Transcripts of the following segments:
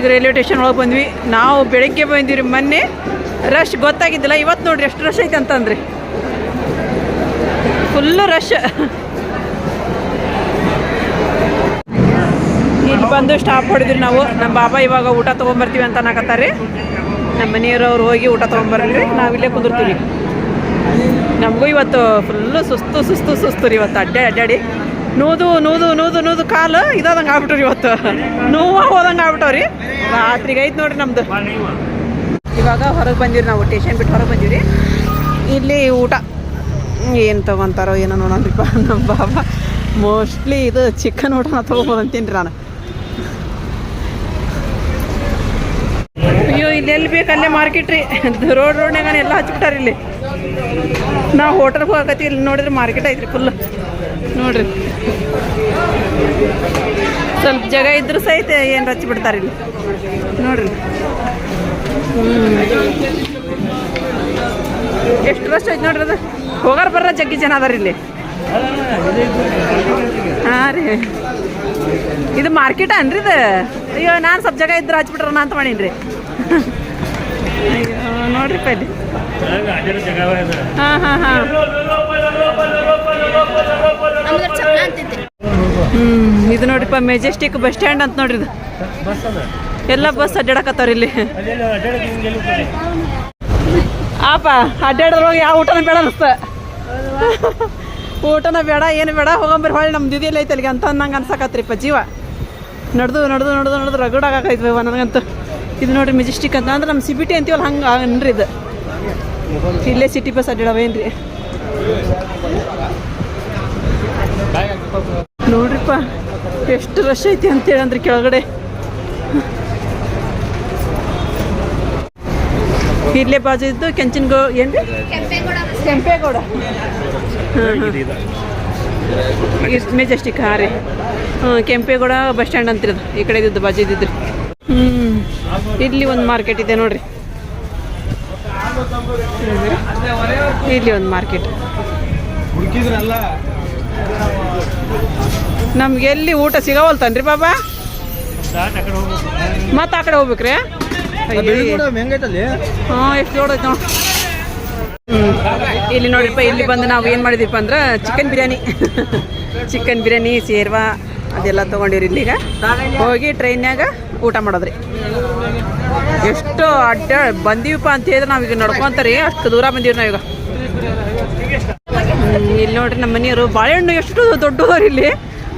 ಈಗ railway station ಒಳಗೆ ಬಂದ್ವಿ. ನಾವು ಬೆಳಗ್ಗೆ ಬಂದಿರಿ ಮೊನ್ನೆ. ರಶ್ ಗೊತ್ತಾಗಿದ್ದಿಲ್ಲ. ಇವತ್ತು ನೋಡ್ರಿ ಎಷ್ಟು ರಶ್ ಐತೆ ಅಂತಂದ್ರಿ. ಫುಲ್ಲು ರಶ್ ಇಲ್ಲಿ ಬಂದು ಸ್ಟಾಪ್ ಹೊಡೆದ್ರಿ ನಾವು. ನಮ್ಮ ಬಾಬಾ ಇವಾಗ ಊಟ ತೊಗೊಂಬರ್ತೀವಿ ಅಂತ ಅನ್ನಕತ್ತಾರೆ ನಮ್ಮ ಮನೆಯವ್ರವ್ರು ಹೋಗಿ ಊಟ ತೊಗೊಂಬರ್ರಿ. ನಾವು ಇಲ್ಲೇ ಕುಂದಿರ್ತೀವಿ. ನಮಗೂ ಇವತ್ತು ಫುಲ್ಲು ಸುಸ್ತು ಸುಸ್ತು ಸುಸ್ತು ರೀ ಇವತ್ತು. ಅಡ್ಡಾಡಿ ಅಡ್ಡಾಡಿ ನೂದು ನೂದು ನೂದು ನೂದು ಕಾಲು ಇದಾದಂಗೆ ಆಗ್ಬಿಟ್ರಿ ಇವತ್ತು. ನೋವು ಹೋದಂಗೆ ಆಗ್ಬಿಟ್ಟವ್ರಿ. ರಾತ್ರಿಗೆ ಐತೆ ನೋಡ್ರಿ ನಮ್ದು. ಇವಾಗ ಹೊರಗೆ ಬಂದಿರಿ ನಾವು ಟೇಷನ್ ಬಿಟ್ಟು ಹೊರಗೆ ಬಂದಿರಿ ಇಲ್ಲಿ ಊಟ. ಏನು ತೊಗೊಂತಾರೋ ಏನೋ ನೋಡೋದ್ರಿಪ್ಪ ನಮ್ಮ ಬಾಬಾ. ಮೋಸ್ಟ್ಲಿ ಇದು ಚಿಕನ್ ಊಟನ ತೊಗೊಬೋದು ಅಂತೀನಿ ನಾನು. ಅಯ್ಯೋ, ಇಲ್ಲಿ ಎಲ್ಲಿ ಬೇಕು ಅಲ್ಲೇ ಮಾರ್ಕೆಟ್ ರೀ. ರೋಡ್ ರೋಡ್ನಾಗ ಎಲ್ಲ ಹಚ್ಬಿಟ್ಟಾರ ಇಲ್ಲಿ. ನಾವು ಹೋಟೆಲ್ಗೆ ಹೋಗತ್ತಿ ಇಲ್ಲಿ ನೋಡಿದ್ರೆ ಮಾರ್ಕೆಟ್ ಐತ್ರಿ ಫುಲ್ ನೋಡ್ರಿ. ಸ್ವಲ್ಪ ಜಾಗ ಇದ್ರೂ ಸಹಿತ ಏನು ಹಚ್ಬಿಡ್ತಾರೆ ಇಲ್ಲಿ. ನೋಡ್ರಿ. ಎಷ್ಟು ವರ್ಷ ಐತೆ ನೋಡ್ರಿ ಅದು? ಹೋಗಾರ ಬರ್ರ ಜಗ್ಗಿ ಜನ ಅದಾರ ಇಲ್ಲಿ. ಹಾಂ ರೀ. ಇದು ಮಾರ್ಕೆಟ್ ಅನ್ರಿ ಇದು? ಅಯ್ಯೋ, ನಾನು ಸ್ವಲ್ಪ ಜಾಗ ಇದ್ರೆ ಹಚ್ಬಿಟ್ರ ಅಂತ ಮಾಡೀನಿ ರೀ ನೋಡ್ರಿ ಪೈಲಿ ಇಲ್ಲಿ ಹಾಂ ಹಾಂ. ಇದು ನೋಡ್ರಿಪ್ಪ ಮೆಜೆಸ್ಟಿಕ್ ಬಸ್ ಸ್ಟ್ಯಾಂಡ್ ಅಂತ ನೋಡ್ರಿ ಎಲ್ಲ ಬಸ್ ಅಡ್ಡಾಡಕತ್ತಾರ ಇಲ್ಲಿ. ಆಪ ಅಡ್ಡಾಡ್ರ ಯಾವ ಊಟನ ಬೇಡ ಅನಿಸ್ತ ಊಟನ ಬೇಡ, ಏನು ಬೇಡ, ಹೋಗಂಬರಿ ಹೊಳ್ಳಿ ನಮ್ಮ ದಿದಿಯಲ್ಲಿ ಐತೆ ಅಲ್ಲಿಗೆ ಅಂತ ನಂಗೆ ಅನ್ಸಕತ್ರಿಪ್ಪ ಜೀವ. ನಡೆದು ನಡೆದು ನಡೆದು ನಡೆದು ರಗಡಾಗೈತ್ವ ನನಗಂತೂ. ಇದು ನೋಡ್ರಿ ಮೆಜೆಸ್ಟಿಕ್ ಅಂತ, ಅಂದ್ರೆ ನಮ್ಮ ಸಿಬಿಟಿ ಅಂತೀವಲ್ಲ ಹಂಗೆ ಅನ್ರಿ ಇದು. ಇಲ್ಲೇ ಸಿಟಿ ಬಸ್ ಅಡ್ಡಾಡವೇನ್ರಿ ನೋಡ್ರಿಪ್ಪ, ಎಷ್ಟು ರಶ್ ಐತಿ ಅಂತೇಳಿ ಅಂದ್ರೆ ಕೆಳಗಡೆ. ಇಲ್ಲೇ ಬಾಜು ಇದ್ದು ಕೆಂಚಿನ ಗೋ ಏನ್ರಿ? ಕೆಂಪೇಗೌಡ. ಮೆಜೆಸ್ಟಿಕ್ ಹಾಂ ರೀ. ಹಾಂ, ಕೆಂಪೇಗೌಡ ಬಸ್ ಸ್ಟ್ಯಾಂಡ್ ಅಂತಿರೋದು ಈ ಕಡೆ ಇದ್ದು ಬಾಜು ಇದ್ದಿದ್ರಿ ಹ್ಞೂ ಇಲ್ಲಿ ಒಂದು ಮಾರ್ಕೆಟ್ ಇದೆ ನೋಡ್ರಿ. ಇಲ್ಲಿ ಒಂದು ಮಾರ್ಕೆಟ್ ನಮ್ಗೆ ಎಲ್ಲಿ ಊಟ ಸಿಗವಲ್ತನ್ರಿ ಬಾಬಾ? ಮತ್ತೆ ಆ ಕಡೆ ಹೋಗ್ಬೇಕ್ರಿ? ಹಾಂ ಎಷ್ಟು ನೋಡೈತೆ ನೋಡಿ. ಇಲ್ಲಿ ನೋಡಿಪ್ಪ ಇಲ್ಲಿ ಬಂದು ನಾವು ಏನು ಮಾಡಿದ್ವಿಪ್ಪ ಅಂದ್ರೆ ಚಿಕನ್ ಬಿರಿಯಾನಿ. ಚಿಕನ್ ಬಿರಿಯಾನಿ ಸೇರ್ವಾ ಅದೆಲ್ಲ ತೊಗೊಂಡಿವ್ರಿ ಇಲ್ಲಿಗ. ಹೋಗಿ ಟ್ರೈನ್ಯಾಗ ಊಟ ಮಾಡೋದ್ರಿ. ಎಷ್ಟು ಅಡ್ಡ ಬಂದೀವಪ್ಪ ಅಂತ ಹೇಳಿದ್ರೆ ನಾವೀಗ ನಡ್ಕೊಂತಾರಿ ಅಷ್ಟು ದೂರ ಬಂದೀವಿ ನಾವೀಗ ಇಲ್ಲಿ ನೋಡ್ರಿ ನಮ್ಮ ಮನೆಯವರು ಬಾಳೆಹಣ್ಣು ಎಷ್ಟು ದೊಡ್ಡವ್ರು ಇಲ್ಲಿ.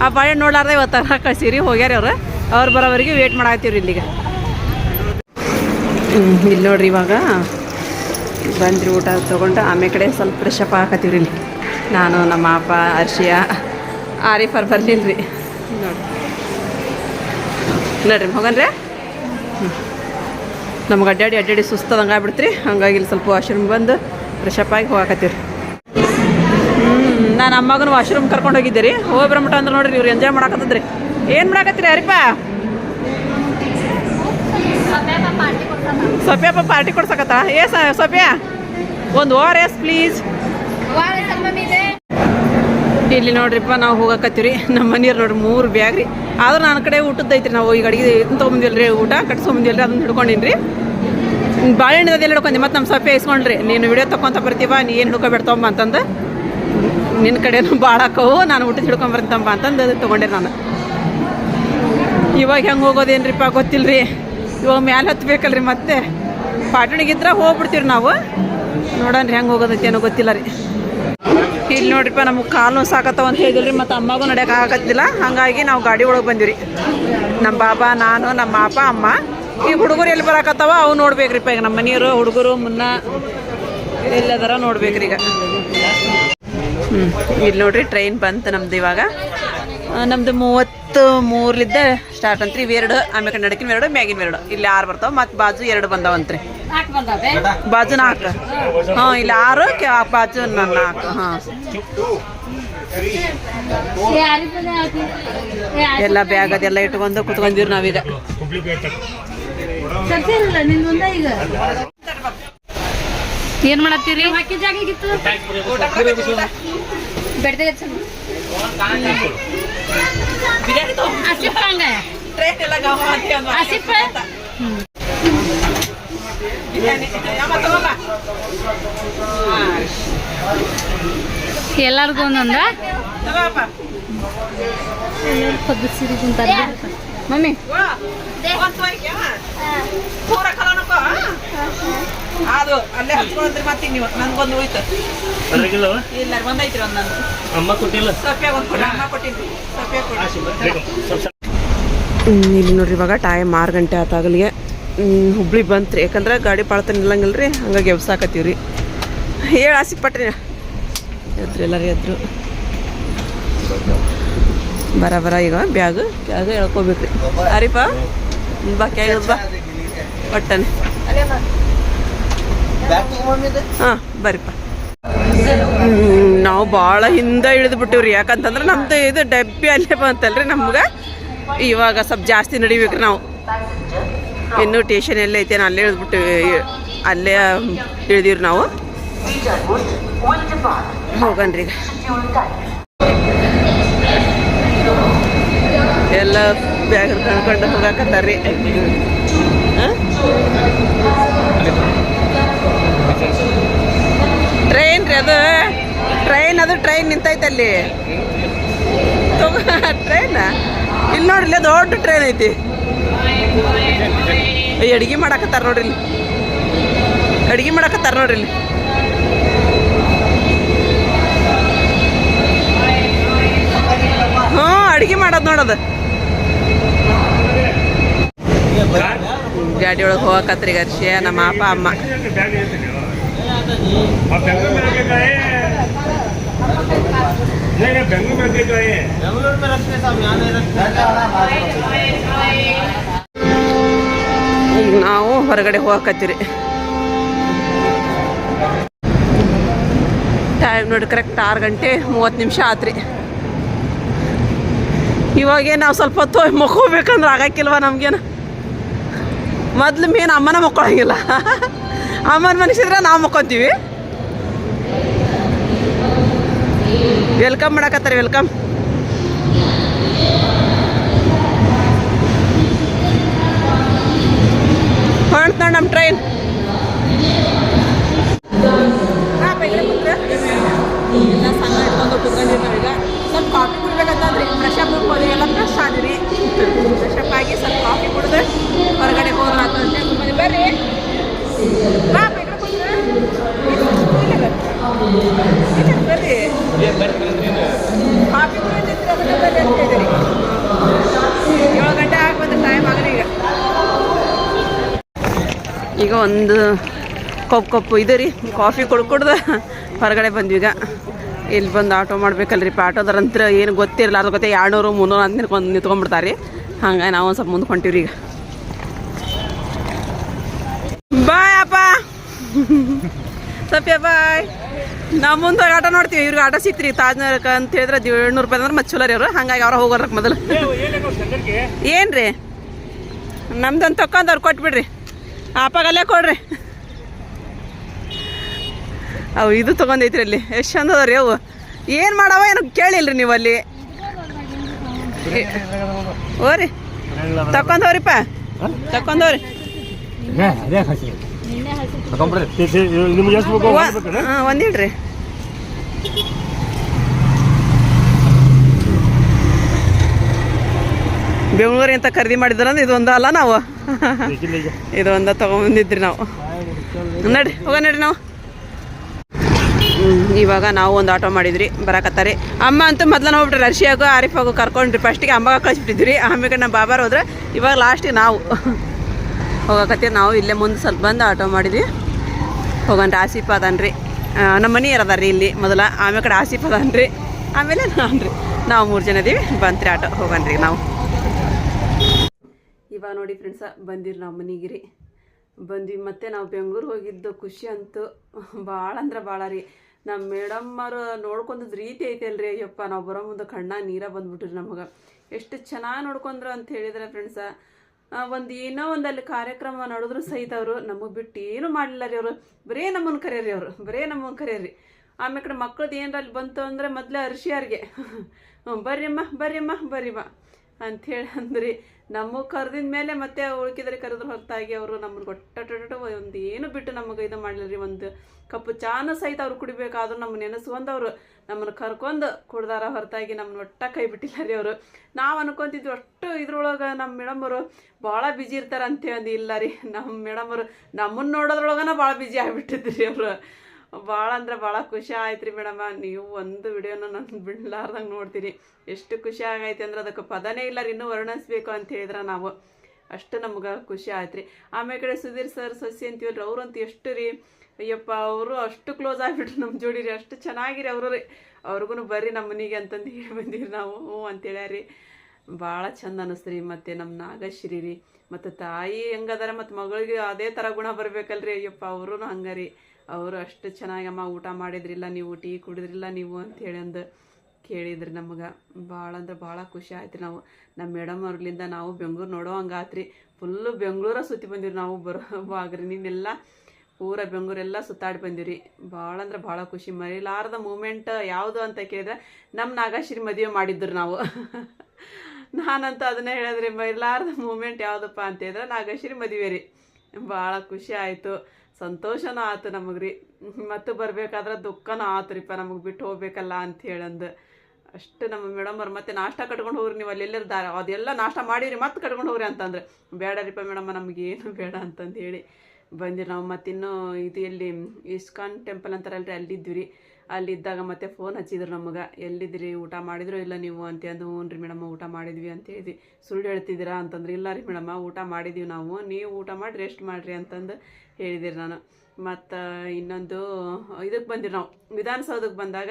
ಆ ಬಾಳೆ ನೋಡ್ಲಾರ್ದೆ ಇವತ್ತು ಕಳ್ಸಿರಿ ಹೋಗ್ಯಾರ ಅವ್ರು ಅವ್ರು ಬರೋವರೆಗೆ ವೇಟ್ ಮಾಡಾಕತ್ತೀವ್ರಿ ಇಲ್ಲಿಗೆ. ಇಲ್ಲಿ ನೋಡ್ರಿ ಇವಾಗ ಬಂದ್ರಿ ಊಟ ತೊಗೊಂಡು, ಆಮೇಲೆ ಕಡೆ ಸ್ವಲ್ಪ ಫ್ರೆಶ್ ಅಪ್ ಹಾಕತ್ತೀವ್ರಿ ಇಲ್ಲಿ. ನಾನು, ನಮ್ಮ ಅಪ್ಪ ಅರ್ಷಿಯ ಆರಿಫರ್ ಬರ್ಲಿಲ್ಲ ರೀ ನೋಡ್ರಿ. ನೋಡ್ರಿ, ಹೋಗನ್ರಿ. ನಮ್ಗೆ ಅಡ್ಡಾಡಿ ಅಡ್ಡಾಡಿ ಸುಸ್ತದಂಗೆ ಆಗ್ಬಿಡ್ತ್ರಿ. ಹಂಗಾಗಿ ಇಲ್ಲಿ ಸ್ವಲ್ಪ ವಾಶ್ರೂಮ್ ಬಂದು ಫ್ರೆಶ್ ಅಪ್ ಆಗಿ ಹೋಗಾಕತ್ತೀವ್ರಿ. ನಾನು ಅಮ್ಮಗನ ವಾಶ್ರೂಮ್ ಕರ್ಕೊಂಡು ಹೋಗಿದ್ದೀರಿ. ಹೋಗಿ ಬರಮಟ ಅಂದ್ರೆ ನೋಡ್ರಿ, ಇವ್ರು ಎಂಜಾಯ್ ಮಾಡಾಕತ್ತದ್ರಿ. ಏನು ಮಾಡಾಕತ್ತೀರಿ ಅರಿಪ ಸೊಪ್ಯಪ್ಪ ಪಾರ್ಟಿ ಕೊಡ್ಸಕತ್ತ? ಏ ಸೊಪ್ಯ ಒಂದು ಓರ್ ಎಸ್ ಪ್ಲೀಸ್ ಇಲ್ಲಿ ನೋಡ್ರಿಪ್ಪ, ನಾವು ಹೋಗಕತ್ತೀವ್ರಿ. ನಮ್ಮ ಮನೆಯವ್ರು ನೋಡ್ರಿ, ಮೂರು ಬ್ಯಾಗ್ ರೀ. ಆದ್ರೆ ನನ್ನ ಕಡೆ ಊಟದ್ದೈತ್ರಿ ನಾವು. ಈಗ ಅಡಿಗೆ ಇದನ್ನ ತೊಗೊಂಬಂದಿಲ್ರಿ ಊಟ ಕಟ್ಸ್ಕೊಂಬಂದಿಲ್ಲ ರೀ ಅದನ್ನ ಹಿಡ್ಕೊಂಡಿನ್ರಿ. ರೀ ಬಾಳೆಹಣ್ಣು ಅದೆಲ್ಲ ಹಿಡ್ಕೊಂಡಿ? ಮತ್ತೆ ನಮ್ಮ ಸೊಪ್ಪೆ ಇಸ್ಕೊಂಡ್ರಿ. ನೀನು ವಿಡಿಯೋ ತೊಗೊಂತ ಬರ್ತೀವ? ನೀ ಏನು ಹಿಡ್ಕೊಬೇಡ ಅಂತಂದು. ನಿನ್ನ ಕಡೆನೂ ಭಾಳ ನಾನು ಊಟ ಹಿಡ್ಕೊಂಬರ್ತಂಬ ಅಂತಂದು ತೊಗೊಂಡೆ ನಾನು. ಇವಾಗ ಹೆಂಗೆ ಹೋಗೋದೇನ್ರಿಪ್ಪ ಗೊತ್ತಿಲ್ಲ ರೀ ಇವಾಗ ಮ್ಯಾಲೆ ಹತ್ಬೇಕಲ್ರಿ ಮತ್ತೆ. ಪಾಟಣಿಗಿದ್ರೆ ಹೋಗ್ಬಿಡ್ತೀವಿ ನಾವು. ನೋಡೋಣ ಹೆಂಗೆ ಹೋಗೋದೈತಿ ಏನೋ ಗೊತ್ತಿಲ್ಲ ರೀ. ಇಲ್ಲಿ ನೋಡ್ರಿಪ್ಪ ನಮಗೆ ಕಾಲು ಸಾಕತ್ತವ ಅಂತ ಹೇಳಿದ್ರಿ ಮತ್ತು ಅಮ್ಮಗೂ ನಡೆಯೋಕೆ ಆಗತ್ತಿಲ್ಲ. ಹಾಗಾಗಿ ನಾವು ಗಾಡಿ ಒಳಗೆ ಬಂದಿವ್ರಿ. ನಮ್ಮ ಬಾಬಾ, ನಾನು ನಮ್ಮ ಅಪ್ಪ, ಅಮ್ಮ. ಈ ಹುಡುಗರು ಎಲ್ಲಿ ಬರಾಕತ್ತವ ಅವು ನೋಡ್ಬೇಕ್ರಿಪ್ಪ ಈಗ ನಮ್ಮ ಮನೆಯವರು, ಹುಡುಗರು, ಮುನ್ನ ಎಲ್ಲದರ ನೋಡ್ಬೇಕ್ರಿ ಈಗ. ಹ್ಞೂ ಇಲ್ಲಿ ನೋಡ್ರಿ ಟ್ರೈನ್ ಬಂತು ನಮ್ದು ಇವಾಗ. ನಮ್ದು ಮೂವತ್ತು ಮೂರ್ಲಿದ್ದ ಸ್ಟಾರ್ಟ್ ಅಂತ್ರಿ ಇವೆರಡು ಆಮೇಲೆ ನಡಕಿನ ಎರಡು ಮ್ಯಾಗಿನ ಎರಡು. ಇಲ್ಲಿ ಆರು ಬರ್ತಾವ ಮತ್ತು ಬಾಜು ಎರಡು ಬಂದಾವಂತ್ರಿ ಬಾಜು ನಾಲ್ಕು ಹಾಂ ಇಲ್ಲಿ ಆರು ಬಾಜು ನಾಲ್ಕು ಹಾಂ. ಎಲ್ಲ ಬ್ಯಾಗ್ ಅದೆಲ್ಲ ಇಟ್ಕೊಂಡು ಕುತ್ಕೊಂಡಿವ್ರಿ ನಾವೀಗ. ಏನ್ ಮಾಡತ್ತೀರಿ? ಅಂತ ಅಂದ್ವ. ಆಸಿಫ್ ಎಲ್ಲಾರ್ಗು ಒಂದೊಂದ? ಪದ್ದು ಸಿರಿ ಕುಂತಾರೆ ಮಮ್ಮಿ. ಅದು ಅಲ್ಲೇ ಹಚ್ಕೊಂಡ್ರೆ ಮತ್ತೆ ನೀವು ನನ್ಗೊಂದು ಉಳಿತು ಇಲ್ಲ ಒಂದೈತ್ರಿ ಒಂದು ನಂದು. ಅಮ್ಮ ಕೊಟ್ಟಿಲ್ಲ? ಸೊಪ್ಪೆ ಒಂದು ಕೊಡ ಅಮ್ಮ ಕೊಟ್ಟಿದ್ವಿ ಸೊಪ್ಪೆ ಕೊಡಿ. ಇಲ್ಲಿ ನೋಡ್ರಿ ಇವಾಗ ಟೈಮ್ ಆರು ಗಂಟೆ ಆತಾಗಲಿಗೆ ಹುಬ್ಳಿ ಬಂತ್ರಿ. ಯಾಕಂದ್ರೆ ಗಾಡಿ ಪಾಳ್ತಾನೆ ನಿಲ್ಲಂಗಿಲ್ಲ ರೀ ಹಂಗಾಗಿ ಎಬ್ಸಾಕತ್ತೀವಿ ರೀ ಹೇಳಿ ಆಸಿ ಪಟ್ರಿ. ಎದ್ರು ಎಲ್ಲರೂ ಎದ್ರು. ಬರ ಬರ ಈಗ ಬ್ಯಾಗ್ ಕೆಳಗ ಎಳ್ಕೊಬೇಕ್ರಿ. ಅರಿಪ? ಬಾ ಕ್ಯಾಗ ಬಾ. ಒಟ್ಟನೆ ಹಾಂ ಬರ್ರಿಪ್ಪ ಹ್ಮ್, ನಾವು ಭಾಳ ಹಿಂದೆ ಇಳಿದು ಬಿಟ್ಟಿವ್ರಿ. ಯಾಕಂತಂದ್ರೆ ನಮ್ದು ಇದು ಡಬ್ಬಿ ಅಲ್ಲೇ ಬಂತಲ್ರಿ ನಮ್ಗೆ. ಇವಾಗ ಸ್ವಲ್ಪ ಜಾಸ್ತಿ ನಡಿಬೇಕ್ರಿ ನಾವು. ಇನ್ನೂ ಟೇಷನ್ ಎಲ್ಲ ಐತೆ ಅಲ್ಲೇ ಇಳಿದ್ಬಿಟ್ಟಿವಿ ಅಲ್ಲೇ ಇಳಿದಿವ್ರಿ ನಾವು. ಹೋಗನ್ರಿ ಎಲ್ಲ ಬ್ಯಾಗ್ ಕಣ್ಕೊಂಡು ಹೋಗಾಕತ್ತಾರ್ರಿ ಟ್ರೈನ್ ರೀ ಅದು ಟ್ರೈನ್ ನಿಂತೈತಲ್ಲಿ ಟ್ರೈನ್? ಇಲ್ಲಿ ನೋಡ್ರಿ ಇಲ್ಲಿ ದೊಡ್ಡ ಟ್ರೈನ್ ಐತಿ. ಅಡಿಗೆ ಮಾಡಾಕತ್ತಾರ ನೋಡ್ರಿ ಇಲ್ಲಿ. ಅಡಿಗೆ ಮಾಡಾಕತ್ತಾರ ನೋಡ್ರಿ ಇಲ್ಲಿ. ಹ್ಞೂ, ಅಡಿಗೆ ಮಾಡೋದು ನೋಡೋದು ಗಾಡಿ ಒಳಗೆ ಹೋಗಕತ್ರಿ ಈಗ ಹರ್ಷಿಯ ನಮ್ಮ ಅಪ್ಪ, ಅಮ್ಮ. ಬೆಂಗಳೂರು में रखते सब यहाँ नहीं रखते ಈಗ ನಾವು ಹೊರಗಡೆ ಹೋಗಕತ್ತೀರಿ ಟೈಮ್ ನೋಡಿ ಕರೆಕ್ಟ್ ಆರು ಗಂಟೆ ಮೂವತ್ತು ನಿಮಿಷ ಆತ್ರಿ ಇವಾಗೇ ನಾವು ಸ್ವಲ್ಪ ಹೊತ್ತು ಮಕ್ಕೋಬೇಕಂದ್ರೆ ಆಗಕ್ಕಿಲ್ವ ನಮ್ಗೇನು ಮೊದ್ಲು ಮೇನ್ ಅಮ್ಮನ ಮಕ್ಕೊಳಂಗಿಲ್ಲ ಅಮ್ಮನ ಮನಸಿದ್ರೆ ನಾವು ಮಕ್ಕೊತೀವಿ ವೆಲ್ಕಮ್ ಮಾಡಕತ್ತಾರೆ ವೆಲ್ಕಮ್ ಕಾಣ್ತಾ ನಮ್ಮ ಟ್ರೈನ್ ಕಪ್ ಕಪ್ಪು ಇದು ರೀ. ಕಾಫಿ ಕುಡ್ ಕುಡ್ದು ಹೊರಗಡೆ ಬಂದ್ವಿ ಈಗ. ಇಲ್ಲಿ ಬಂದು ಆಟೋ ಮಾಡ್ಬೇಕಲ್ರಿ. ಆಟೋದ್ರ ಆಟೋದರಂತ್ರ ಏನು ಗೊತ್ತಿರಲ್ಲ ಅದ್ರ ಗೊತ್ತೇ ಎರಡುನೂರು ಮುನ್ನೂರು ಅಂತ ನಿಂತ್ಕೊಂಡು ನಿಂತ್ಕೊಂಡ್ಬಿಡ್ತಾರೆ ರೀ ಹಂಗಾಗಿ ನಾವು ಒಂದು ಸ್ವಲ್ಪ ಮುಂದೆ ಹೊಂಟೀವ್ರಿ ಈಗ. ಬಾಯ್ ಅಪ್ಪ. ಸಪ್ಯ ಬಾಯ್. ನಾವು ಮುಂದೆ ಆಟೋ ನೋಡ್ತೀವಿ. ಇವ್ರಿಗೆ ಆಟೋ ಸಿಕ್ತ್ರಿ. ತಾಜ್ನಗರಕ್ಕೆ ಅಂತ ಹೇಳಿದ್ರೆ ಏಳ್ನೂರು ರೂಪಾಯಿ ಅಂದ್ರೆ ಮತ್ತೆ ಚಲೋ ರೀ ಅವರು. ಹಂಗಾಗಿ ಅವ್ರ ಹೋಗೋರಕ್ಕೆ ಮೊದಲು. ಏನು ರೀ ನಮ್ದೊಂದು ತಕೊಂಡ್ ಅವ್ರು ಕೊಟ್ಬಿಡ್ರಿ. ಆಪಾಗಲ್ಲೇ ಕೊಡ್ರಿ. ಅವು ಇದು ತೊಗೊಂಡೈತ್ರಿ ಅಲ್ಲಿ ಎಷ್ಟು ಚಂದ ಅದಾವ್ರಿ ಅವು. ಏನು ಮಾಡವ ಏನು ಕೇಳಿಲ್ರಿ ನೀವು ಅಲ್ಲಿ ಓರಿ ತಕೊಂಡವ್ರಿಪ್ಪ ತಕೊಂಡವ್ರಿ ಅದೇ ಹಸಿ. ನಿಮ್ಗೆ ಎಷ್ಟು ಬೇಕು ಹಾಂ ಒಂದಿಡ್ರಿ ಬೆಂಗಳೂರು ಅಂತ ಖರೀದಿ ಮಾಡಿದ್ರಂದ್ರೆ ಇದೊಂದು ಅಲ್ಲ ನಾವು. ಇದೊಂದ ತಗೊಂಬಂದಿದ್ರಿ ನಾವು. ನಡ್ರಿ ಹೋಗ ನಡ್ರಿ ನಾವು. ಇವಾಗ ನಾವು ಒಂದು ಆಟೋ ಮಾಡಿದ್ರಿ, ಬರಕತ್ತಾರೆ. ಅಮ್ಮ ಅಂತೂ ಮೊದ್ಲು ಹೋಗ್ಬಿಟ್ರಿ ರಶಿಯಾಗು ಆರಿಫಾಗೂ ಕರ್ಕೊಂಡ್ರಿ ಫಸ್ಟಿಗೆ ಅಮ್ಮಗ ಕಳಿಸ್ಬಿಟ್ಟಿದ್ರಿ. ಆಮೇಲೆ ನಮ್ಮ ಬಾಬಾರ್ ಹೋದ್ರೆ ಇವಾಗ ಲಾಸ್ಟಿಗೆ ನಾವು. ಹೋಗಕತ್ತೀವಿ ನಾವು, ಇಲ್ಲೇ ಮುಂದೆ ಸ್ವಲ್ಪ ಬಂದು ಆಟೋ ಮಾಡಿದ್ವಿ. ಹೋಗನ್ರಿ ಆಸೀಫ್ ಅದನ್ರಿ. ನಮ್ಮ ಮನೆ ಅದಾರ ರೀ ಇಲ್ಲಿ ಮೊದಲ. ಆಮೇಲೆ ಕಡೆ ಆಸಿಫ್ ಅದನ್ರಿ. ಆಮೇಲೆ ನಾನು ನಾವು ಮೂರು ಜನ ಇದೀವಿ, ಬಂತ್ರಿ ಆಟೋ, ಹೋಗನ್ರಿ ನಾವು. ಇವಾಗ ನೋಡಿ ಫ್ರೆಂಡ್ಸ ಬಂದಿರಿ ನಾವು ಮನೆಗೆ ರೀ ಬಂದ್ವಿ ಮತ್ತೆ ನಾವು ಬೆಂಗ್ಳೂರು ಹೋಗಿದ್ದು ಖುಷಿ ಅಂತೂ. ಭಾಳ ಅಂದ್ರೆ ಭಾಳ ರೀ. ನಮ್ಮ ಮೇಡಮ್ಮರು ನೋಡ್ಕೊಂಡದ್ ರೀತಿ ಐತಲ್ರಿ, ಅಯ್ಯಪ್ಪ, ನಾವು ಬರೋ ಮುಂದೆ ಕಣ್ಣ ನೀರ ಬಂದ್ಬಿಟ್ರಿ ನಮಗೆ. ಎಷ್ಟು ಚೆನ್ನಾಗಿ ನೋಡ್ಕೊಂಡ್ರು ಅಂತ ಹೇಳಿದ್ರೆ ಫ್ರೆಂಡ್ಸ ಒಂದು ಏನೋ ಒಂದು ಅಲ್ಲಿ ಕಾರ್ಯಕ್ರಮ ನಡೆದ್ರು ಸಹಿತ ಅವರು, ನಮಗೆ ಬಿಟ್ಟು ಏನು ಮಾಡಲಿಲ್ಲ ರೀ ಅವರು. ಬರೇ ನಮ್ಮನ್ನು ಕರೆಯರಿ ಅವರು, ಬರೇ ನಮ್ಮನ್ನು ಕರೆಯರಿ ಆಮೇಲೆ ಕಡೆ ಮಕ್ಳದ್ದು ಏನಾರ ಅಲ್ಲಿ ಬಂತು ಅಂದರೆ ಮೊದಲೇ ಅರ್ಶಿಯಾರಿಗೆ ಹ್ಞೂ ಬರ್ರಿಮ್ಮ ಬರ್ರಿಮ್ಮ ಬರ್ರಿಮ್ಮ ಅಂಥೇಳಿ ಅಂದ್ರಿ. ನಮಗೆ ಕರೆದಿದ ಮೇಲೆ ಮತ್ತೆ ಉಳ್ಕಿದ್ರೆ ಕರೆದ್ರ ಹೊರತಾಗಿ ಅವರು ನಮ್ಮನ್ನು ಒಟ್ಟ ಒಂದು ಏನು ಬಿಟ್ಟು ನಮಗೆ ಇದು ಮಾಡಲಿಲ್ಲ ಒಂದು ಕಪ್ಪು ಚಾನ ಸಹಿತ ಅವ್ರು ಕುಡಿಬೇಕಾದ್ರೂ ನಮ್ಮ ಅವರು ನಮ್ಮನ್ನು ಕರ್ಕೊಂಡು ಕುಡ್ದಾರ ಹೊರತಾಗಿ ನಮ್ಮನ್ನ ಒಟ್ಟ ಕೈ ಬಿಟ್ಟಿಲ್ಲ ರೀ ಅವರು. ನಾವು ಅನ್ಕೊಂತಿದ್ವಿ ಅಷ್ಟು ಇದ್ರೊಳಗೆ ನಮ್ಮ ಮೇಡಮರು ಭಾಳ ಬಿಜಿ ಇರ್ತಾರೆ ಅಂತೇಳಿ ಇಲ್ಲ ರೀ ನಮ್ಮ ಮೇಡಮರು ನಮ್ಮನ್ನು ನೋಡೋದ್ರೊಳಗನ ಭಾಳ ಬಿಜಿ ಆಗಿಬಿಟ್ಟಿದ್ರಿ ಅವರು. ಭಾಳ ಅಂದ್ರೆ ಭಾಳ ಖುಷಿ ಆಯ್ತು ರೀ ಮೇಡಮ. ನೀವು ಒಂದು ವಿಡಿಯೋನ ನಾನು ಬಿಡ್ಲಾರ್ದಂಗೆ ನೋಡ್ತೀರಿ ಎಷ್ಟು ಖುಷಿ ಆಗೈತೆ ಅಂದ್ರೆ ಅದಕ್ಕೆ ಪದನೇ ಇಲ್ಲ ರೀ, ಇನ್ನೂ ವರ್ಣಿಸ್ಬೇಕು ಅಂತ ಹೇಳಿದ್ರೆ ನಾವು. ಅಷ್ಟು ನಮ್ಗೆ ಖುಷಿ ಆಯ್ತು ರೀ ಆಮೇಲೆ ಕಡೆ ಸುಧೀರ್ ಸರ್ ಸಸಿ ಅಂತೀವಲ್ರಿ, ಅವ್ರಂತೂ ಎಷ್ಟು ರೀ, ಅಯ್ಯಪ್ಪ, ಅವರು ಅಷ್ಟು ಕ್ಲೋಸ್ ಆಗಿಬಿಟ್ರು ನಮ್ಮ ಜೋಡಿ ರೀ, ಅಷ್ಟು ಚೆನ್ನಾಗಿರಿ ಅವರು ರೀ. ಅವ್ರಿಗೂ ಬರ್ರಿ ನಮ್ಮ ಮನೆಗೆ ಅಂತಂದು ಹೇಳಿ ಬಂದಿರಿ ನಾವು ಹ್ಞೂ ಅಂತೇಳ್ಯಾರಿ ಭಾಳ ಚಂದ ಅನ್ನಿಸ್ತು ಮತ್ತು ನಮ್ಮ ನಾಗಶ್ರೀ ರೀ. ಮತ್ತು ತಾಯಿ ಹೆಂಗದಾರ ಮತ್ತು ಮಗಳಿಗೆ ಅದೇ ಥರ ಗುಣ ಬರ್ಬೇಕಲ್ರಿ, ಅಯ್ಯಪ್ಪ ಅವರು ಹಂಗೆ ರೀ. ಅವರು ಅಷ್ಟು ಚೆನ್ನಾಗಿ ಅಮ್ಮ ಊಟ ಮಾಡಿದ್ರಿಲ್ಲ, ನೀವು ಟೀ ಕುಡಿದ್ರಿಲ್ಲ ನೀವು ಅಂತ ಹೇಳಿ ಅಂದು ಕೇಳಿದ್ರಿ ನಮಗೆ. ಭಾಳ ಅಂದ್ರೆ ಭಾಳ ಖುಷಿ ಆಯ್ತು ನಾವು. ನಮ್ಮ ಮೇಡಮ್ ಅವ್ರಲಿಂದ ನಾವು ಬೆಂಗ್ಳೂರು ನೋಡೋ ಹಂಗಾತ್ರಿ ಫುಲ್ಲು ಬೆಂಗ್ಳೂರ ಸುತ್ತಿ ಬಂದಿವ್ರಿ ನಾವು ಬರೋವಾಗ್ರಿ ನಿನ್ನೆಲ್ಲ ಪೂರ ಬೆಂಗಳೂರೆಲ್ಲ ಸುತ್ತಾಡಿ ಬಂದಿವ್ರಿ. ಭಾಳ ಅಂದ್ರೆ ಭಾಳ ಖುಷಿ. ಮರಿಲಾರದ ಮೂಮೆಂಟ್ ಯಾವುದು ಅಂತ ಕೇಳಿದ್ರೆ ನಮ್ಮ ನಾಗಶ್ರೀ ಮದುವೆ ಮಾಡಿದ್ರು ನಾವು. ನಾನಂತ ಅದನ್ನೇ ಹೇಳಿದ್ರಿ, ಮರಿಲಾರದ ಮೂಮೆಂಟ್ ಯಾವುದಪ್ಪ ಅಂತ ಹೇಳಿದ್ರೆ ನಾಗಶ್ರೀ ಮದುವೆ ರೀ. ಭಾಳ ಖುಷಿ ಆಯಿತು. ಸಂತೋಷನೂ ಆತು ನಮಗೆ ರೀ ಮತ್ತು ಬರಬೇಕಾದ್ರೆ ದುಃಖನೂ ಆತು ರೀಪ್ಪ ನಮಗೆ ಬಿಟ್ಟು ಹೋಗ್ಬೇಕಲ್ಲ ಅಂತ ಹೇಳಂದು. ಅಷ್ಟು ನಮ್ಮ ಮೇಡಮ್ ಅವ್ರು ಮತ್ತೆ ನಾಷ್ಟ ಕಟ್ಕೊಂಡು ಹೋಗ್ರಿ ನೀವು ಅಲ್ಲೆಲ್ಲರ ದಾರ ಅದೆಲ್ಲ ನಾಷ್ಟ ಮಾಡಿರಿ, ಮತ್ತೆ ಕಟ್ಕೊಂಡು ಹೋಗ್ರಿ ಅಂತಂದ್ರೆ. ಬೇಡ ರೀಪ್ಪ ಮೇಡಮ್ಮ ನಮಗೇನು ಬೇಡ ಅಂತಂದು ಹೇಳಿ ಬಂದಿರಿ ನಾವು. ಮತ್ತಿನ್ನೂ ಇದು ಎಲ್ಲಿ, ಇಸ್ಕಾನ್ ಟೆಂಪಲ್ ಅಂತಾರಲ್ರಿ ಅಲ್ಲಿದ್ವಿ ರೀ ಅಲ್ಲಿದ್ದಾಗ ಮತ್ತೆ ಫೋನ್ ಹಚ್ಚಿದ್ರು ನಮಗೆ. ಎಲ್ಲಿದ್ರಿ ಊಟ ಮಾಡಿದ್ರು ಇಲ್ಲ ನೀವು? ಅಂತ ಅಂದು, ಹ್ಞೂ ರೀ ಮೇಡಮ್ಮ ಊಟ ಮಾಡಿದ್ವಿ ಅಂತ ಹೇಳಿದ್ವಿ. ಸುಳ್ಳು ಹೇಳ್ತಿದ್ದೀರಾ ಅಂತಂದ್ರೆ, ಇಲ್ಲ ರೀ ಮೇಡಮ್ಮ ಊಟ ಮಾಡಿದ್ದೀವಿ ನಾವು. ನೀವು ಊಟ ಮಾಡಿ ರೆಸ್ಟ್ ಮಾಡಿರಿ ಅಂತಂದು ಹೇಳಿದಿರಿ ನಾನು. ಮತ್ತು ಇನ್ನೊಂದು ಇದಕ್ಕೆ ಬಂದಿರಿ ನಾವು ವಿಧಾನಸೌಧಕ್ಕೆ ಬಂದಾಗ,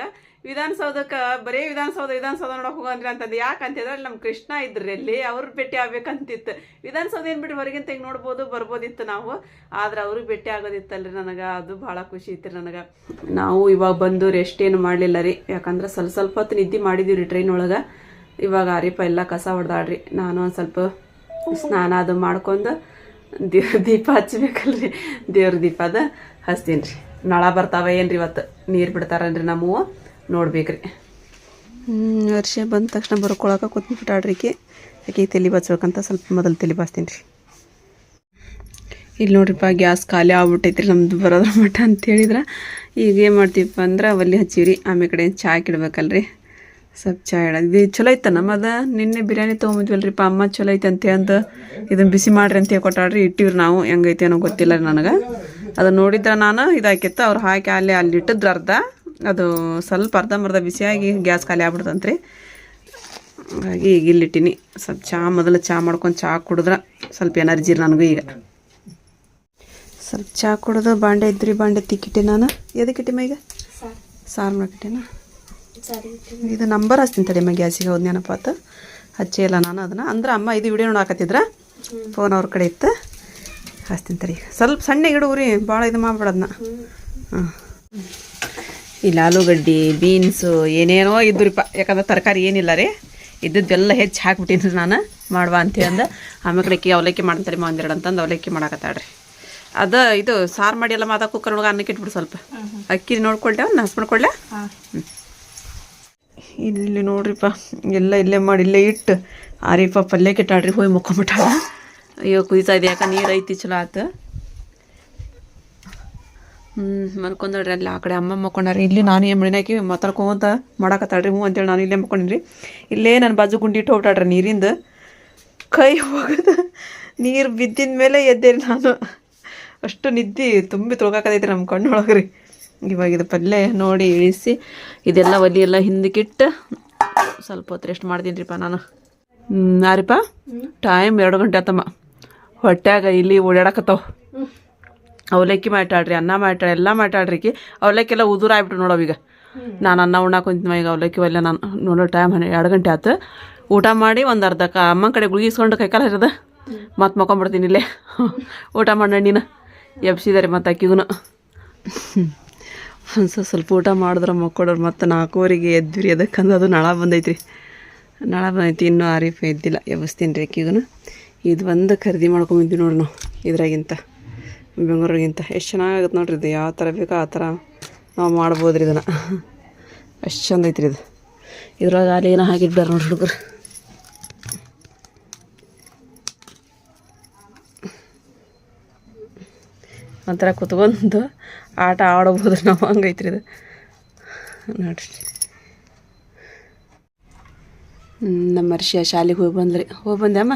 ವಿಧಾನಸೌಧಕ್ಕೆ ಬರೀ ವಿಧಾನಸೌಧ ವಿಧಾನಸೌಧ ನೋಡೋಕೆ ಹೋಗೋಂದ್ರೆ ಅಂತಂದು ಯಾಕೆ ಅಂತಿದ್ರೆ ಅಲ್ಲಿ ನಮ್ಮ ಕೃಷ್ಣ ಇದ್ರಿ ಅಲ್ಲಿ, ಅವ್ರ ಭೇಟಿ ಆಗ್ಬೇಕಂತಿತ್ತು. ವಿಧಾನಸೌಧ ಏನು ಬಿಟ್ಟು ಹೊರಗಿಂತ ಹಿಂಗೆ ನೋಡ್ಬೋದು, ಬರ್ಬೋದಿತ್ತು ನಾವು. ಆದ್ರೆ ಅವ್ರಿಗೆ ಭೇಟಿ ಆಗೋದಿತ್ತಲ್ರಿ ನನಗೆ, ಅದು ಭಾಳ ಖುಷಿ ಇತ್ತು ನನಗೆ. ನಾವು ಇವಾಗ ಬಂದು ರೆಸ್ಟ್ ಏನು ಮಾಡಲಿಲ್ಲ ರೀ. ಯಾಕಂದ್ರೆ ಸ್ವಲ್ಪ ಸ್ವಲ್ಪ ಹೊತ್ತು ನಿದ್ದೆ ಮಾಡಿದೀವಿ ರೀ ಟ್ರೈನ್ ಒಳಗೆ. ಇವಾಗ ಆರಿಪ ಎಲ್ಲ ಕಸ ಹೊಡೆದಾಡ್ರಿ ನಾನು ಒಂದು ಸ್ವಲ್ಪ ಸ್ನಾನ ಅದು ಮಾಡ್ಕೊಂಡು ದೀಪ ಹಚ್ಬೇಕಲ್ರಿ ದೇವ್ರ ದೀಪದ ಹಚ್ತೀನಿ ರೀ ನಳ ಬರ್ತಾವ ಏನ್ರಿ ಇವತ್ತು? ನೀರು ಬಿಡ್ತಾರನ್ರಿ ನಮ್ಮವು? ನೋಡ್ಬೇಕ್ರಿ. ವರ್ಷ ಬಂದ ತಕ್ಷಣ ಬರ್ಕೊಳಕ ಕೂತ್ಬಿಟ್ಟಾಡ್ರಿಕೆ ಯಾಕೆ ತಲೆ ಬಚ್ಬೇಕಂತ ಸ್ವಲ್ಪ ಮೊದಲು ತಲೆ ಬಾಸ್ತೀನಿ ರೀ ಇಲ್ಲಿ ನೋಡ್ರಿಪ್ಪ, ಗ್ಯಾಸ್ ಖಾಲಿ ಆಗ್ಬಿಟ್ಟೈತ್ರಿ ನಮ್ದು ಬರೋದ್ರ ಮಟ್ಟ ಅಂತ ಹೇಳಿದ್ರೆ ಈಗ ಏನು ಮಾಡ್ತೀವಪ್ಪ ಅಂದ್ರೆ, ಒಲ್ಲಿ ರೀ ಆಮೇಲೆ ಕಡೆ ಚಹಾ ಇಡ್ಬೇಕಲ್ರಿ ಸ್ವಲ್ಪ ಚಾ ಹೇಳ ಇದು ಚಲೋ ಐತೆ ನಮ್ಮದ ನಿನ್ನೆ ಬಿರಿಯಾನಿ ತೊಗೊಂಬಂದ್ವಲ್ರಿಪ್ಪ ಅಮ್ಮ ಚಲೋ ಐತೆ ಅಂತ ಅಂದು. ಇದನ್ನ ಬಿಸಿ ಮಾಡ್ರಿ ಅಂತ ಹೇಳಿ ಕೊಟ್ಟಾಡ್ರಿ ಇಟ್ಟಿವ್ರಿ ನಾವು. ಹೆಂಗೈತೆ ಅನ್ನೋ ಗೊತ್ತಿಲ್ಲ ರೀ ನನಗೆ. ಅದು ನೋಡಿದ್ರೆ ನಾನು ಇದಾಕಿತ್ತು. ಅವ್ರು ಹಾಕಿ ಅಲ್ಲಿ ಅಲ್ಲಿ ಇಟ್ಟಿದ್ರು ಅರ್ಧ. ಅದು ಸ್ವಲ್ಪ ಅರ್ಧಂಬರ್ಧ ಬಿಸಿಯಾಗಿ ಗ್ಯಾಸ್ ಖಾಲಿ ಆಗ್ಬಿಡ್ತಂತ್ರಿ. ಹಾಗಾಗಿ ಈಗ ಇಲ್ಲಿಟ್ಟಿನಿ ಸ್ವಲ್ಪ ಚಹಾ ಮೊದಲು ಚಹಾ ಮಾಡ್ಕೊಂಡು ಚಹಾ ಕುಡಿದ್ರೆ ಸ್ವಲ್ಪ ಎನರ್ಜಿ ನನಗೂ ಈಗ. ಸ್ವಲ್ಪ ಚಹಾ ಕುಡಿದು ಬಾಂಡೆ ಇದ್ರಿ ಬಾಂಡೆ ತಿಕ್ಕಿಟ್ಟೆ ನಾನು. ಎದಕ್ಕಿಟ್ಟಿಮ್ಮ ಈಗ? ಸಾರು. ಮಾಡಕ್ಕಿಟ್ಟೆನ ಇದು ನಂಬರ್ ಹಚ್ತೀನಿ ತಡಿಯಮ್ಮ ಗ್ಯಾಸಿಗೆ ಹೋದ್ ನೆನಪಾತ. ಆತು ಹಚ್ಚೇ ಇಲ್ಲ ನಾನು ಅದನ್ನು. ಅಂದ್ರೆ ಅಮ್ಮ ಇದು ವಿಡಿಯೋ ನೋಡಾಕತ್ತಿದ್ರ? ಫೋನ್ ಅವ್ರ ಕಡೆ ಇತ್ತು. ಹಚ್ತೀನಿ ತಡಿ. ಸ್ವಲ್ಪ ಸಣ್ಣ ಇಡುವ್ರಿ ಭಾಳ ಇದು ಮಾಡ್ಬಿಡೋದನ್ನ ಹಾಂ ಇಲ್ಲಿ ಆಲೂಗಡ್ಡಿ ಬೀನ್ಸು ಏನೇನೋ ಇದ್ದುರಿಪ್ಪ. ಯಾಕಂದ್ರೆ ತರಕಾರಿ ಏನಿಲ್ಲ ರೀ. ಇದ್ದದ್ದೆಲ್ಲ ಹೆಚ್ಚು ಹಾಕ್ಬಿಟ್ಟಿನಿ ನಾನು. ಮಾಡುವ ಅಂತೇಳಿ ಅಂದ. ಆಮೇಲೆ ಅವಲಕ್ಕಿ ಮಾಡ್ತಾರೆ ಒಂದೆರಡು ಅಂತಂದು ಅವಲಕ್ಕಿ ಮಾಡಾಕತ್ತಾಳ್ರಿ. ಅದ ಇದು ಸಾರು ಮಾಡಿ ಎಲ್ಲ ಮಾತಾ ಕುಕ್ಕರ್ ಒಳಗೆ ಅನ್ನಕ್ಕೆ ಇಟ್ಬಿಡು ಸ್ವಲ್ಪ ಅಕ್ಕಿ ನೋಡ್ಕೊಳ್ತೇವೆ ಒಂದು ಹಸ್ಬಿಡ್ಕೊಳ್ಳೆ ಹ್ಞೂ ಇಲ್ಲಿ ನೋಡ್ರಿಪ್ಪ ಎಲ್ಲ ಇಲ್ಲೇ ಮಾಡಿ, ಇಲ್ಲೇ ಇಟ್ಟು. ಆರಿಪ್ಪ ಪಲ್ಯ ಕೆಟ್ಟಾಡ್ರಿ ಹೋಗಿ ಮುಕ್ಕೊಂಬಿಟ್ಟಾಳ ಅಯ್ಯೋ, ಕುಯ್ತಾ ಇದೆ ಯಾಕೆ ನೀರು ಐತಿ, ಚಲೋ ಆತು. ಹ್ಞೂ ಮಲ್ಕೊಂಡ್ರಿ ಅಲ್ಲಿ ಆ ಕಡೆ ಅಮ್ಮ ಮಕ್ಕೊಂಡ್ರಿ ಇಲ್ಲಿ ನಾನು ಏನು ಮಳಿನ ಹಾಕಿ ಮಾತಾಡ್ಕೊಂತ ಮಾಡಾಕತ್ತಾಳ್ರಿ ಹ್ಞೂ ಅಂತೇಳಿ ನಾನು ಇಲ್ಲೇ ಮಕ್ಕೊಂಡ್ರಿ ಇಲ್ಲೇ ನನ್ನ ಬಾಜು ಗುಂಡಿ ಇಟ್ಟು ಹೋಗ್ಬಿಟ್ಟಾಡ್ರಿ ನೀರಿಂದ. ಕೈ ಹೋಗೋದು. ನೀರು ಬಿದ್ದಿದ ಮೇಲೆ ಎದ್ದೇರಿ ನಾನು. ಅಷ್ಟು ನಿದ್ದೆ ತುಂಬಿ ತೊಳ್ಕಾಕತೈತಿ ನಮ್ಮ ಕಣ್ಣೊಳಗೆ ರೀ ಇವಾಗ ಇದು ಪಲ್ಯ ನೋಡಿ ಇಳಿಸಿ, ಇದೆಲ್ಲ ಒಲಿ ಎಲ್ಲ ಹಿಂದಕ್ಕಿಟ್ಟು ಸ್ವಲ್ಪ ಹೊತ್ತು ರೆಸ್ಟ್ ಮಾಡ್ತೀನಿ ರೀಪ್ಪ ನಾನು ಯಾರಿಪ್ಪ ಟೈಮ್ ಎರಡು ಗಂಟೆ ಆತಮ್ಮ. ಹೊಟ್ಯಾಗ ಇಲ್ಲಿ ಓಡಾಡಕತ್ತಾವ. ಅವಲಕ್ಕಿ ಮಾತಾಡ್ರಿ, ಅನ್ನ ಮಾತಾಡ್ರಿ, ಎಲ್ಲ ಮಾತಾಡ್ರಿ ಕಿ ಅವಲಕ್ಕಿ ಎಲ್ಲ ಉದುರು ಆಗ್ಬಿಟ್ರು ನೋಡವ ಈಗ. ನಾನು ಅನ್ನ ಉಣ್ಣಾಕ ಕುಂತಿನ ಈಗ ಅವಲಕ್ಕಿ ಒಲ್ಲ ನಾನು ನೋಡೋ ಟೈಮ್ ಎರಡು ಗಂಟೆ ಆತು. ಊಟ ಮಾಡಿ ಒಂದು ಅರ್ಧ ಕ ಅಮ್ಮ ಕಡೆ ಗುಳಿಗಿಸ್ಕೊಂಡು ಕೈಕಾಲ ಇರೋದ ಮತ್ತೆ ಮಕ್ಕೊಂಬಿಡ್ತೀನಿ ಇಲ್ಲೇ. ಊಟ ಮಾಡಿ ನೀನು ಎಬ್ಸಿದಾರೆ ಮತ್ತು ಅಕ್ಕಿಗೂ ಒಂದು ಸ್ವಲ್ಪ ಊಟ ಮಾಡಿದ್ರೆ ಮಕ್ಕೊಡೋರು ಮತ್ತು ನಾಲ್ಕೂವರೆಗೆ ಎದ್ವಿ ರೀ ಅದಕ್ಕಂದ್ರೆ ಅದು ನಳ ಬಂದೈತ್ರಿ. ನಳ ಬಂದೈತಿ. ಇನ್ನೂ ಆರೀಫ್ ಎದ್ದಿಲ್ಲ. ಎಬ್ಬಿಸ್ತೀನಿ ರೀ ಅಕ್ಕಿಗೂ ಇದು ಒಂದು ಖರೀದಿ ಮಾಡ್ಕೊಂಬಿದ್ವಿ ನೋಡಿ ನಾವು ಇದ್ರಾಗಿಂತ, ಬೆಂಗಳೂರಿಗಿಂತ. ಎಷ್ಟು ಚೆನ್ನಾಗಾಗುತ್ತೆ ನೋಡ್ರಿ ಇದು. ಯಾವ ಥರ ಬೇಕೋ ಆ ಥರ ನಾವು ಮಾಡ್ಬೋದು ರೀ ಇದನ್ನು. ಅಷ್ಟು ಚಂದ ಐತ್ರಿ ಇದು. ಇದ್ರೊಳಗೆ ಏನೋ ಹಾಕಿಟ್ಟಾರ ನೋಡ್ರಿ ಹುಡುಗರು. ಒಂಥರ ಕುತ್ಕೊಂಡು ಆಟ ಆಡಬಹುದು ನಾವು. ಹಂಗೈತ್ರಿ ಇದು. ನೋಡ್ರಿ. ನಮ್ಮ ಅರ್ಷಿಯ ಶಾಲೆಗೆ ಹೋಗಿ ಬಂದ್ರಿ. ಹೋಗಿ ಬಂದೆ ಅಮ್ಮ?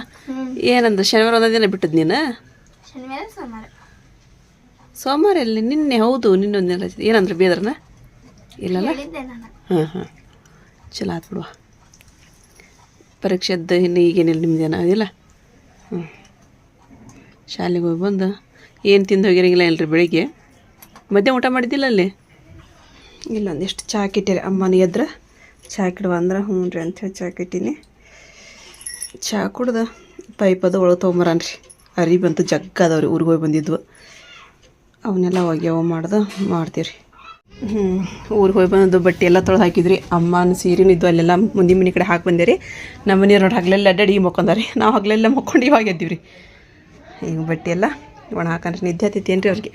ಏನಂದ ಶನಿವಾರ ಒಂದೊಂದು ದಿನ ಬಿಟ್ಟದ್ ನೀನು? ಸೋಮವಾರ. ಎಲ್ಲಿ? ನಿನ್ನೆ ಹೌದು ನಿನ್ನೊಂದು ದಿನ ರಜೆ. ಏನಂದ್ರೆ ಬೇದ್ರನ? ಇಲ್ಲಲ್ಲ? ಹಾಂ ಹಾಂ. ಚಲೋ ಆತು ಬಿಡುವ. ಪರೀಕ್ಷೆದ್ದು ಇನ್ನು ಈಗೇನಿಲ್ಲ ನಿಮ್ದೇನ? ಅದಿಲ್ಲ ಹ್ಞೂ ಶಾಲೆಗೆ ಹೋಗಿ ಬಂದು ಏನು ತಿಂದು ಹೋಗಿರಂಗಿಲ್ಲ ಇಲ್ರಿ ಬೆಳಿಗ್ಗೆ? ಮಧ್ಯಾಹ್ನ ಊಟ ಮಾಡಿದ್ದಿಲ್ಲ ಅಲ್ಲಿ? ಇಲ್ಲ ಒಂದಿಷ್ಟು ಚಾ ಕಿಟ್ಟಿರಿ. ಅಮ್ಮನ ಎದ್ರ? ಚಾ ಕಿಡುವ ಅಂದ್ರೆ, ಹ್ಞೂ ರೀ ಅಂಥೇಳಿ ಚಾ ಕಿಟ್ಟೀನಿ. ಚಾ ಕುಡ್ದು, ಪೈಪ್ ಅದು ಒಳಗೆ ತೊಗೊಂಬರನ್ರಿ. ಅರಿ ಬಂತು, ಜಗ್ಗ ಅದಾವ್ರಿ ಊರಿಗೆ ಹೋಗಿ ಬಂದಿದ್ವು. ಅವನ್ನೆಲ್ಲ ಒಗ್ಯಾವ ಮಾಡ್ದು ಮಾಡ್ತೀವಿ ರೀ ಹ್ಞೂ, ಊರಿಗೆ ಹೋಗಿ ಬಂದು ಬಟ್ಟೆ ಎಲ್ಲ ತೊಳೆದು ಹಾಕಿದ್ರಿ. ಅಮ್ಮನ ಸೀರೆನೂ ಇದ್ದು ಅಲ್ಲೆಲ್ಲ ಮುಂದೆ ಮನೆ ಕಡೆ ಹಾಕಿ ಬಂದೆ ರೀ. ನಮ್ಮ ಮನೆಯವ್ರು ನೋಡಿ ಹಗಲೆಲ್ಲ ಅಡ್ಡಾಡಿ ಮಕ್ಕೊಂದಾರಿ ನಾವು ಹಗಲೆಲ್ಲ ಮಕ್ಕೊಂಡು ಇವಾಗ ಎದ್ದೀವಿ ರೀ ಈಗ ಬಟ್ಟೆ ಎಲ್ಲ ಒಣ ಹಾಕಂದ್ರೆ ನಿದ್ದೆ ಹತ್ತೈತಿ ಏನ್ರಿ ಅವ್ರಿಗೆ?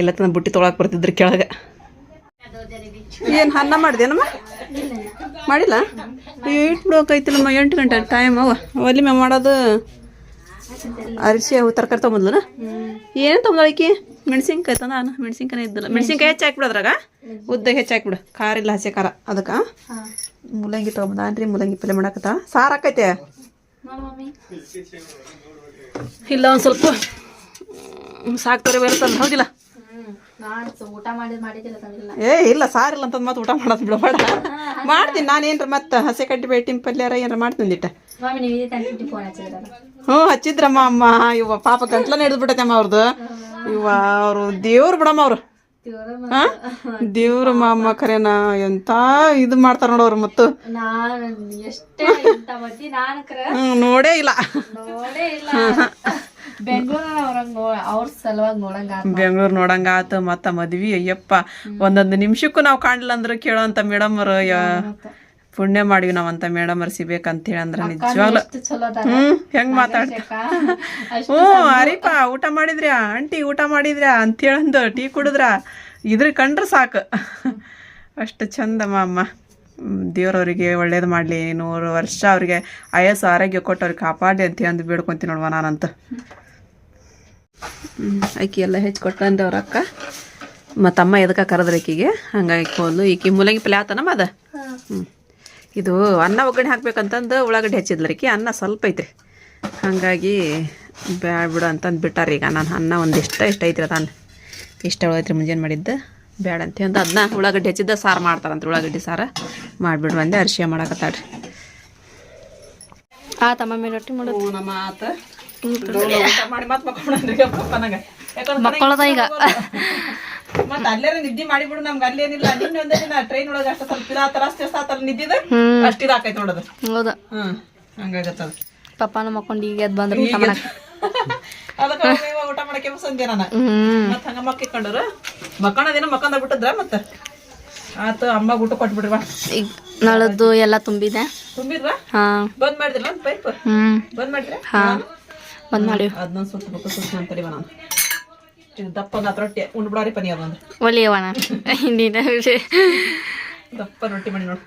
ಎಲ್ಲ ತನ್ನ ಬುಟ್ಟಿ ತೊಳಕ್ಕೆ ಬರ್ತಿದ್ರಿ ಕೆಳಗೆ. ಏನು ಅನ್ನ ಮಾಡಿದೇನಮ್ಮ? ಮಾಡಿಲ್ಲ? ಬಿಡೋಕೈತಿಲ್ಲಮ್ಮ ಎಂಟು ಗಂಟೆ ಟೈಮ್ ಅವ. ಒಲಿ ಮ್ಯಾಗ ಮಾಡೋದು ಅರಿಸಿ ಅವು ತರಕಾರಿ ತೊಗೊಂಬದ್ಲನ? ಏನು ತೊಗೊಂಬಳಕಿ ಮೆಣಸಿನ್ಕಾಯಿ ತಂದ ನಾನು ಮೆಣಸಿನ್ಕಾಯಿ ಇದ್ದಲ್ಲ. ಮೆಣಸಿನ್ಕಾಯಿ ಹೆಚ್ಚು ಹಾಕ್ಬಿಡೋದ್ರಾಗ ಉದ್ದ ಹೆಚ್ಚು ಹಾಕ್ಬಿಡು. ಖಾರ ಇಲ್ಲ, ಹಸಿ ಖಾರ. ಅದಕ್ಕೆ ಮೂಲಂಗಿ ತೊಗೊಂಬಂದ್ರಿ ಮೂಲಂಗಿ ಪಲ್ಯ ಮಾಡಾಕತ್ತ ಸಾರು ಹಾಕೈತೆ ಇಲ್ಲ, ಒಂದು ಸ್ವಲ್ಪ ಸಾಕ್ತಾರೆ ಬೇರೆ ತಂದು ಹೌದಿಲ್ಲ? ಏ ಇಲ್ಲ ಸಾರಿ ಇಲ್ಲ ಅಂತಂದು ಮತ್ತೆ ಊಟ ಮಾಡೋದು ಬಿಡಬೇಡ ಮಾಡ್ತೀನಿ ನಾನು ಏನ್ರ ಮತ್ತೆ ಹಸಿ ಕಡ್ಡಿ ಬೇಟಿ ಪಲ್ಯಾರ ಏನಾರ ಹಚ್ಚಿದ್ರಲ್ಲ ಹ್ಞೂ ಹಚ್ಚಿದ್ರಮ್ಮ ಅಮ್ಮ ಇವ ಪಾಪ ಗಂಟ್ಲನ್ನ ಹಿಡಿದು ಬಿಟ್ಟೈತಮ್ಮ ಅವ್ರದ್ದು ಇವ ಅವರು ದೇವ್ರು ಬಿಡಮ್ಮ ಅವರು. ಹಾಂ? ದೇವ್ರ ಮಾಮ ಖರೇನ ಎಂತ ಇದು ಮಾಡ್ತಾರ ನೋಡೋರು ಮತ್ತು. ನೋಡೇ ಇಲ್ಲ. ಬೆಂಗಳೂರ ಅವ್ರಂಗ್ ನೋ ಅವ್ರ ಸಲುವಾಗಿ ನೋಡಂಗ ಬೆಂಗಳೂರು ನೋಡಂಗ ಆತು ಮತ್ತ ಮದ್ವಿ ಅಯ್ಯಪ್ಪ. ಒಂದೊಂದು ನಿಮಿಷಕ್ಕೂ ನಾವು ಕಾಣಲಿಲ್ಲ ಅಂದ್ರೆ ಕೇಳೋಂತ ಮೇಡಮ್ ಅವ್ರು ಪುಣ್ಯ ಮಾಡಿವಿ ನಾವಂತ ಮೇಡಮ್ ಅವ್ರ ಸಿಗ್ಬೇಕಂತ ಹೇಳಿ ಅಂದ್ರೆ ನಿಜವಾಗ್ಲ ಹ್ಮ್ ಹೆಂಗ್ ಮಾತಾಡ್ತ ಹ್ಞೂ ಅರಿಪ ಊಟ ಮಾಡಿದ್ರಿ ಆಂಟಿ ಊಟ ಮಾಡಿದ್ರ್ಯಾ? ಅಂತೇಳಂದು ಟೀ ಕುಡಿದ್ರ? ಇದ್ರ ಕಂಡ್ರೆ ಸಾಕು. ಅಷ್ಟು ಚಂದಮ್ಮ ಅಮ್ಮ ದೇವ್ರವ್ರಿಗೆ ಒಳ್ಳೇದು ಮಾಡಲಿ. ನೂರು ವರ್ಷ ಅವ್ರಿಗೆ ಆಯಸ್ಸು ಆರೋಗ್ಯ ಕೊಟ್ಟು ಅವ್ರಿಗೆ ಕಾಪಾಡಿ ಅಂತ ಅಂದು ಬೇಡ್ಕೊಂತೀನಿ ನೋಡುವ ನಾನಂತ. ಆಕಿ ಎಲ್ಲ ಹೆಚ್ಚು ಕೊಟ್ಟಂದು ಅವ್ರ ಅಕ್ಕ. ಮತ್ತು ಅಮ್ಮ ಎದಕ್ಕೆ ಕರೆದ್ರೆ ಆಕಿಗೆ ಹಂಗಾಗಿ ಹೋದ್ಲು ಈಕಿ ಮೂಲಂಗಿ ಪಲ್ಯ ಆತನಮ್ಮ ಅದ ಹ್ಞೂ ಇದು ಅನ್ನ ಒಗ್ಗರಣೆ ಹಾಕ್ಬೇಕಂತಂದು ಉಳ್ಳಾಗಡ್ಡಿ ಹಚ್ಚಿದ್ಲರಿಕಿ ಅನ್ನ ಸ್ವಲ್ಪ ಐತ್ರಿ ಹಾಗಾಗಿ ಬ್ಯಾಡ ಬಿಡು ಅಂತಂದು ಬಿಟ್ಟಾರ ಈಗ. ನಾನು ಅನ್ನ ಒಂದು ಇಷ್ಟ ಇಷ್ಟ ಐತ್ರಿ ಅದಾನ. ಇಷ್ಟ ಉಳೈತ್ರಿ ಮುಂಜಾನೆ ಮಾಡಿದ್ದು. ಬ್ಯಾಡ ಅಂತ ಅಂದು ಅದನ್ನ ಉಳ್ಳಾಗಡ್ಡಿ ಹೆಚ್ಚಿದ್ದ ಸಾರು ಮಾಡ್ತಾರಂತ ಉಳ್ಳಾಗಡ್ಡಿ ಸಾರು. ಮಾಡಿಬಿಡು ಅಂದೆ ಅರಿಶಿಯ ಮಾಡಕತ್ತಾಳ್ರಿ. ಆತಮ್ಮ ಮೇಲೆ ರೊಟ್ಟಿ ಮಾಡೋದು. ನಮ್ಮ ಆತ. ಮಕ್ಕಳದ ಈಗ. ಮತ್ತೆ ಅಲ್ಲೇ ನಿದ್ದೆ ಮಾಡಿಬಿಡು ನಮ್ಗೆ ಅಲ್ಲೇನಿಲ್ಲ. ನಿನ್ನೆ ಒಂದೇ ದಿನ ಟ್ರೈನ್ ಒಳಗೆ ಅಷ್ಟ ಸ್ವಲ್ಪ ಇದಾತರ ಅಷ್ಟು ಆತಲ್ಲ ನಿದ್ದಿದ. ಅಷ್ಟು ಇದಾಕೈತೆ ನೋಡೋದು. ಹೌದ. ಹ್ಮ್ ಹಂಗಾಗತ್ತದ. ಪಪ್ಪಾನ ಮಕ್ಕೊಂಡು ಈಗ ಎದ್ದು ಬಂದ್ರು ಊಟ ಮಾಡಕ್. ಅದಕ್ಕೆ ಊಟ ಮಾಡಕ್ಕೆ ಸಂಜೆ ನಾನು. ಮತ್ತೆ ಹಂಗ ಮಕ್ಕ ಇಕ್ಕೊಂಡ್ರು ಮಕ್ಕಳದೇನೋ ಮಕ್ಕಂದ ಬಿಟ್ಟದ್ರ ಮತ್ತೆ. ಆತು ಅಮ್ಮ ಊಟ ಕೊಟ್ಬಿಡ್ರಿ ಈಗ ನಳದ್ದು ಎಲ್ಲಾ ತುಂಬಿದೆ. ತುಂಬಿದ್ವಾ? ಹಾ. ಬಂದ್ ಮಾಡಿದ್ರಲ್ಲ ಪೈಪ್? ಹ್ಮ್. ಬಂದ್ ಮಾಡಿದ್ರೆ? ಹಾ. ಬಂದ್ ಮಾಡಿವ್ ಅದನ್ನ ಸುತ್ತಬೇಕು ಸುತ್ತ ಅಂತಡಿವ ನಾನು ಇದು ದಪ್ಪ ಒಂದು ರೊಟ್ಟಿ ಉಂಡ್ಬಿಡಾರಿ ಪನಿ ಅದೊಂದು ಒಲಿಯವ ನಾನು ಹಿಂದಿನ ದಪ್ಪ ರೊಟ್ಟಿ ಮಾಡಿ ನೋಡು.